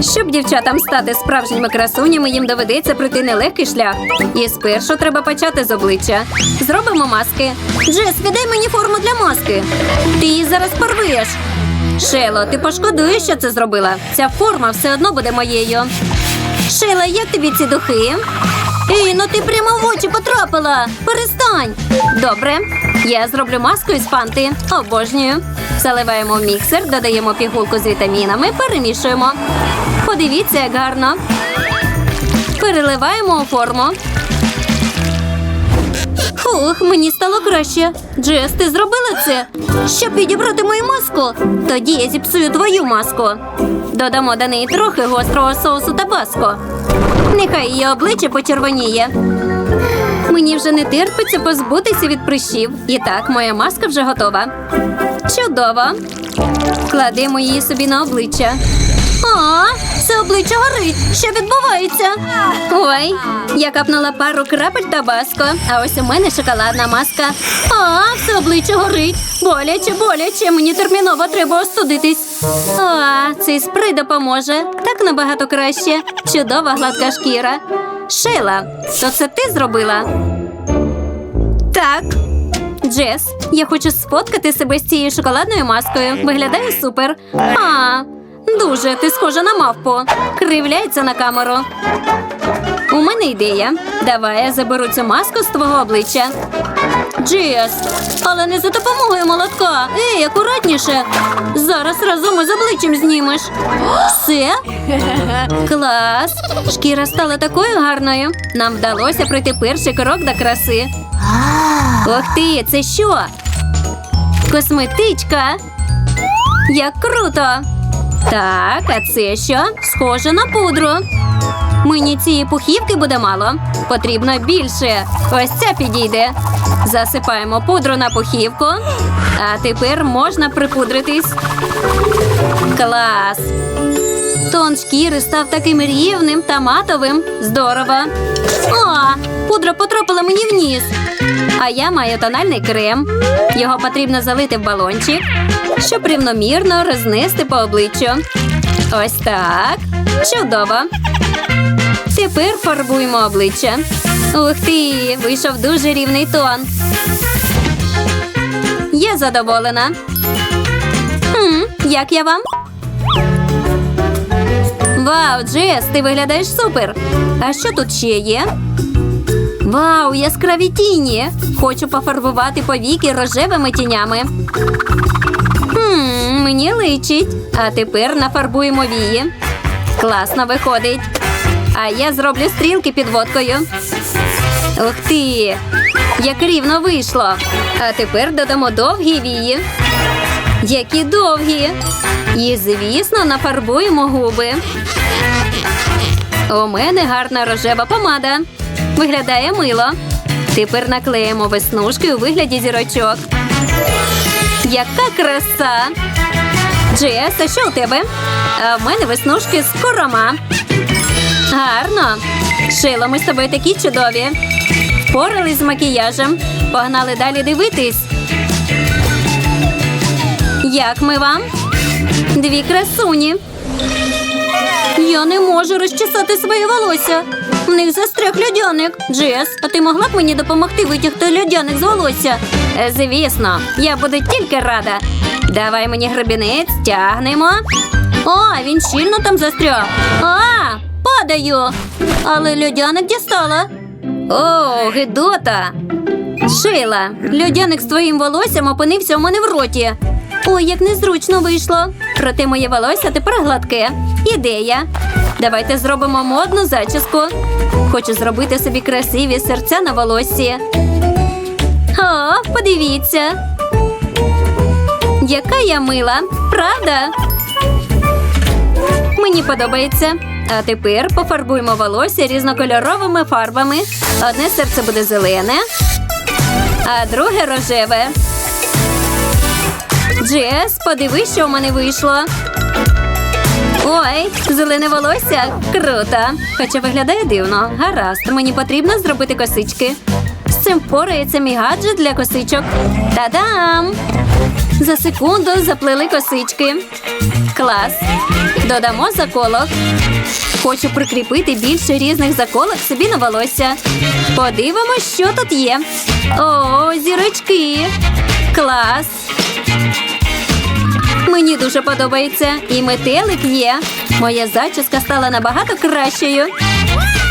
Щоб дівчатам стати справжніми красунями, їм доведеться пройти нелегкий шлях. І спершу треба почати з обличчя. Зробимо маски. Джес, віддай мені форму для маски. Ти її зараз порвеш. Шело, ти пошкодуєш, що це зробила. Ця форма все одно буде моєю. Шела, як тобі ці духи? Ей, ну ти прямо в очі потрапила. Перестань. Добре. Я зроблю маску із фанти. Обожнюю. Заливаємо в міксер, додаємо пігулку з вітамінами, перемішуємо. Подивіться, як гарно. Переливаємо у форму. Фух, мені стало краще. Джес, ти зробила це? Щоб підібрати мою маску? Тоді я зіпсую твою маску. Додамо до неї трохи гострого соусу табаско. Нехай її обличчя почервоніє. Мені вже не терпиться позбутися від прищів. І так, моя маска вже готова. Чудово. Кладемо її собі на обличчя. А, це обличчя горить. Що відбувається? Ой, я капнула пару крапель табаско, а ось у мене шоколадна маска. А, все обличчя горить. Боляче, боляче. Мені терміново треба остудитись. А, цей спрей допоможе. Так набагато краще. Чудова гладка шкіра. Шейла, то це ти зробила? Так. Джес, я хочу сфоткати себе з цією шоколадною маскою. Виглядає супер. А, дуже ти схожа на мавпу. Кривляється на камеру. У мене ідея. Давай я заберу цю маску з твого обличчя. Джес, але не за допомогою молотка. Ей, акуратніше. Зараз разом із обличчям знімеш. Все? Клас! Шкіра стала такою гарною. Нам вдалося пройти перший крок до краси. Ох ти, це що? Косметичка. Як круто! Так, а це що? Схоже на пудру. Мені цієї пухівки буде мало. Потрібно більше. Ось ця підійде. Засипаємо пудру на пухівку. А тепер можна припудритись. Клас! Тон шкіри став таким рівним та матовим. Здорово. О, пудра потрапила мені в ніс. А я маю тональний крем. Його потрібно залити в балончик, щоб рівномірно рознести по обличчю. Ось так. Чудово. Тепер фарбуємо обличчя. Ух ти, вийшов дуже рівний тон. Я задоволена. Хм, як я вам? Вау, Джес, ти виглядаєш супер. А що тут ще є? Вау, яскраві тіні. Хочу пофарбувати повіки рожевими тінями. Хм, мені личить. А тепер нафарбуємо вії. Класно виходить. А я зроблю стрілки підводкою. Ух ти! Як рівно вийшло. А тепер додамо довгі вії. Які довгі. І, звісно, нафарбуємо губи. У мене гарна рожева помада. Виглядає мило. Тепер наклеїмо веснушки у вигляді зірочок. Яка краса! Джес, а що у тебе? А в мене веснушки з корома. Гарно. Шило, ми з тобою такі чудові. Впорались з макіяжем. Погнали далі дивитись. Як ми вам? Дві красуні. Я не можу розчесати своє волосся. В них застряг льодяник. Джес, а ти могла б мені допомогти витягти льодяник з волосся? Е, Звісно, я буду тільки рада. Давай мені гребінець, тягнемо. О, він щільно там застряг. А, падаю. Але льодяник дістала. О, гидота. Шила, льодяник з твоїм волоссям опинився у мене в роті. Ой, як незручно вийшло. Проте моє волосся тепер гладке. Ідея. Давайте зробимо модну зачіску. Хочу зробити собі красиві серця на волоссі. О, подивіться. Яка я мила, правда? Мені подобається. А тепер пофарбуємо волосся різнокольоровими фарбами. Одне серце буде зелене, а друге рожеве. Джес, подивись, що в мене вийшло. Ой, зелене волосся круто. Хоча виглядає дивно. Гаразд, мені потрібно зробити косички. З цим впорається мій гаджет для косичок. Та-дам! За секунду заплели косички. Клас. Додамо заколок. Хочу прикріпити більше різних заколок собі на волосся. Подивимось, що тут є. О, зірочки. Клас. Мені дуже подобається. І метелик є. Моя зачіска стала набагато кращою.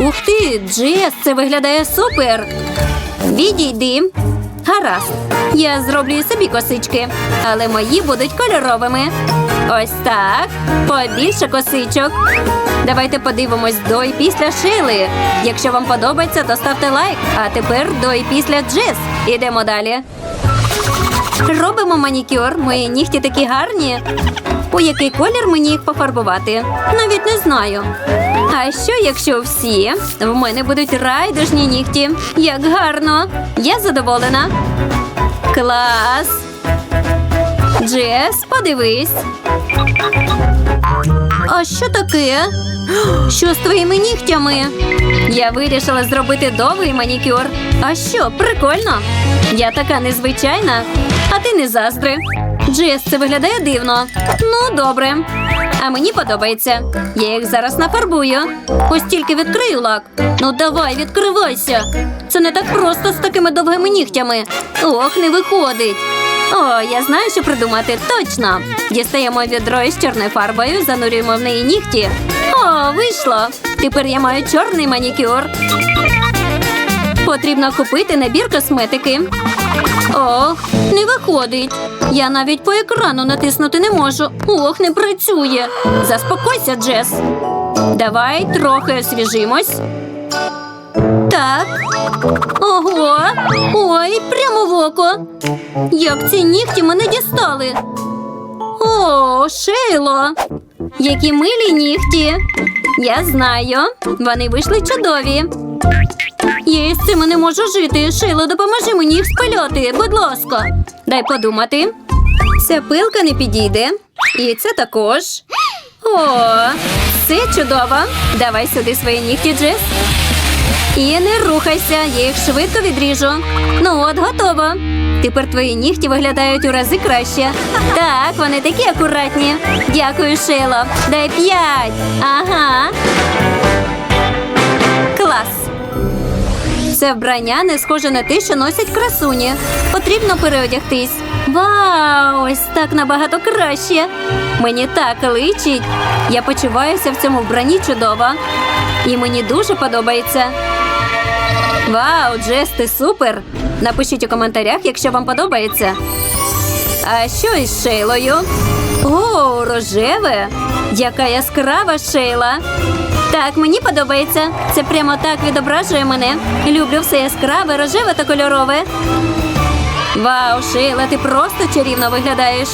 Ух ти, Джес, це виглядає супер. Відійди. Гаразд. Я зроблю собі косички, але мої будуть кольоровими. Ось так. Побільше косичок. Давайте подивимось до і після шили. Якщо вам подобається, то ставте лайк. А тепер до і після Джес. Ідемо далі. Робимо манікюр. Мої нігті такі гарні. У який колір мені їх пофарбувати? Навіть не знаю. А що, якщо всі в мене будуть райдужні нігті? Як гарно! Я задоволена. Клас! Джес, подивись. А що таке? Що з твоїми нігтями? Я вирішила зробити довгий манікюр. А що, прикольно? Я така незвичайна, а ти не заздри. Джес, це виглядає дивно. Ну, добре. А мені подобається. Я їх зараз нафарбую. Ось тільки відкрию лак. Ну давай, відкривайся. Це не так просто з такими довгими нігтями. Ох, не виходить. О, я знаю, що придумати. Точно. Дістаємо відро із чорною фарбою, занурюємо в неї нігті. О, вийшло. Тепер я маю чорний манікюр. Потрібно купити набір косметики. Ох, не виходить. Я навіть по екрану натиснути не можу. Ох, не працює. Заспокойся, Джес. Давай трохи освіжимось. Так. Ого. Ой, прямо в око. Як ці нігті мене дістали. О, Шейло. Які милі нігті. Я знаю. Вони вийшли чудові. Я із цими не можу жити. Шейло, допоможи мені їх спиляти, будь ласка. Дай подумати. Ця пилка не підійде. І це також. О, це чудово. Давай сюди свої нігті, Джес. І не рухайся, я їх швидко відріжу. Ну от, готово. Тепер твої нігті виглядають у рази краще. Так, вони такі акуратні. Дякую, Шейло. Дай п'ять. Ага. Це вбрання не схоже на те, що носять красуні. Потрібно переодягтись. Вау, ось так набагато краще. Мені так личить. Я почуваюся в цьому вбранні чудово. І мені дуже подобається. Вау, Джес, ти супер! Напишіть у коментарях, якщо вам подобається. А що із Шейлою? О, рожеве! Яка яскрава Шейла! Так, мені подобається. Це прямо так відображує мене. Люблю все яскраве, рожеве та кольорове. Вау, Шила, ти просто чарівно виглядаєш.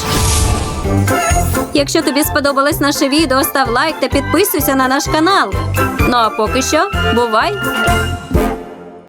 Якщо тобі сподобалось наше відео, став лайк та підписуйся на наш канал. Ну а поки що, бувай!